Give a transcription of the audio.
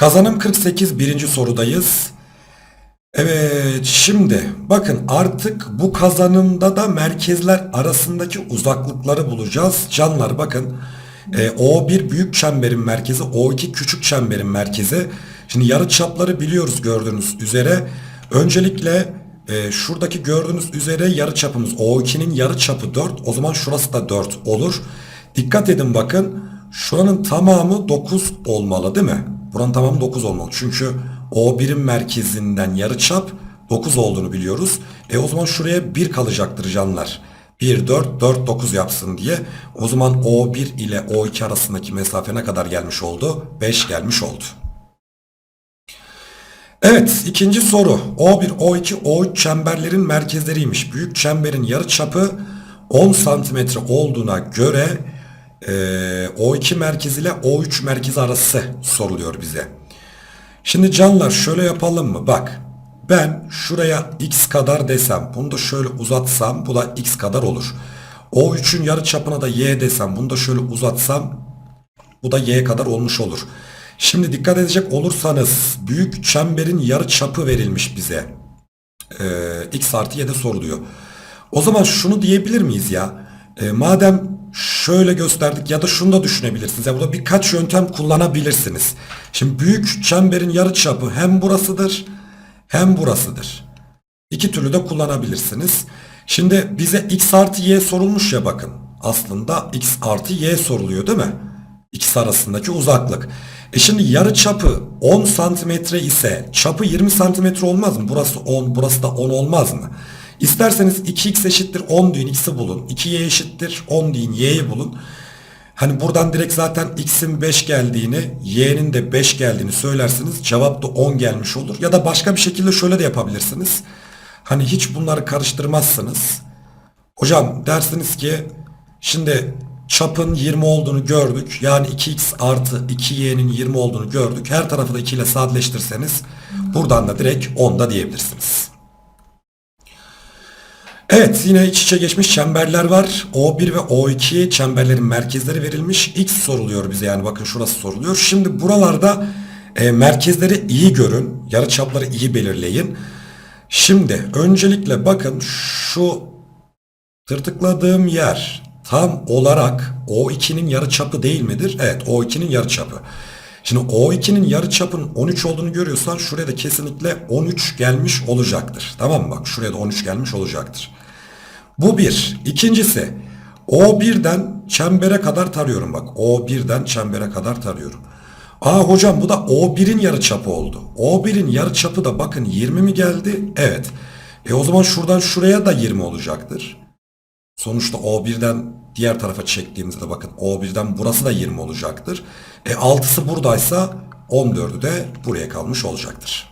Kazanım 48 birinci sorudayız. Evet şimdi bakın artık bu kazanımda da merkezler arasındaki uzaklıkları bulacağız. Canlar bakın e, O1 büyük çemberin merkezi O2 küçük çemberin merkezi. Şimdi yarı çapları biliyoruz gördüğünüz üzere. Öncelikle e, şuradaki gördüğünüz üzere yarı çapımız O2'nin yarı çapı 4 o zaman şurası da 4 olur. Dikkat edin bakın şuranın tamamı 9 olmalı değil mi? Buranın tamamı 9 olmalı. Çünkü O1'in merkezinden yarıçap 9 olduğunu biliyoruz. E o zaman şuraya 1 kalacaktır canlar. 1, 4, 4, 9 yapsın diye. O zaman O1 ile O2 arasındaki mesafe ne kadar gelmiş oldu? 5 gelmiş oldu. Evet ikinci soru. O1, O2, O3 çemberlerin merkezleriymiş. Büyük çemberin yarıçapı 10 santimetre olduğuna göre e, O2 merkezi ile O3 merkezi arası soruluyor bize. Şimdi canlar şöyle yapalım mı? Bak ben şuraya x kadar desem bunu da şöyle uzatsam bu da x kadar olur. O3'ün yarı çapına da y desem bunu da şöyle uzatsam bu da y kadar olmuş olur. Şimdi dikkat edecek olursanız büyük çemberin yarı çapı verilmiş bize. Ee, x artı y'de soruluyor. O zaman şunu diyebilir miyiz ya? Ee, madem şöyle gösterdik ya da şunu da düşünebilirsiniz. Ya burada birkaç yöntem kullanabilirsiniz. Şimdi büyük çemberin yarı çapı hem burasıdır hem burasıdır. İki türlü de kullanabilirsiniz. Şimdi bize x artı y sorulmuş ya bakın. Aslında x artı y soruluyor değil mi? İkisi arasındaki uzaklık. E şimdi yarı çapı 10 santimetre ise çapı 20 santimetre olmaz mı? Burası 10, burası da 10 olmaz mı? İsterseniz 2x eşittir 10 deyin x'i bulun. 2y eşittir 10 deyin y'yi bulun. Hani buradan direkt zaten x'in 5 geldiğini, y'nin de 5 geldiğini söylersiniz. Cevap da 10 gelmiş olur. Ya da başka bir şekilde şöyle de yapabilirsiniz. Hani hiç bunları karıştırmazsınız. Hocam dersiniz ki şimdi çapın 20 olduğunu gördük. Yani 2x artı 2y'nin 20 olduğunu gördük. Her tarafı da 2 ile sadeleştirseniz buradan da direkt 10 da diyebilirsiniz. Evet yine iç içe geçmiş çemberler var. O1 ve O2 çemberlerin merkezleri verilmiş. X soruluyor bize yani bakın şurası soruluyor. Şimdi buralarda e, merkezleri iyi görün. Yarıçapları iyi belirleyin. Şimdi öncelikle bakın şu tırtıkladığım yer tam olarak O2'nin yarıçapı değil midir? Evet O2'nin yarıçapı. Şimdi O2'nin yarıçapın 13 olduğunu görüyorsan şuraya da kesinlikle 13 gelmiş olacaktır. Tamam mı? Bak şuraya da 13 gelmiş olacaktır. Bu bir. İkincisi O1'den çembere kadar tarıyorum bak. O1'den çembere kadar tarıyorum. Aa hocam bu da O1'in yarıçapı oldu. O1'in yarıçapı da bakın 20 mi geldi? Evet. E o zaman şuradan şuraya da 20 olacaktır. Sonuçta O1'den diğer tarafa çektiğimizde bakın O1'den burası da 20 olacaktır. E 6'sı buradaysa 14'ü de buraya kalmış olacaktır.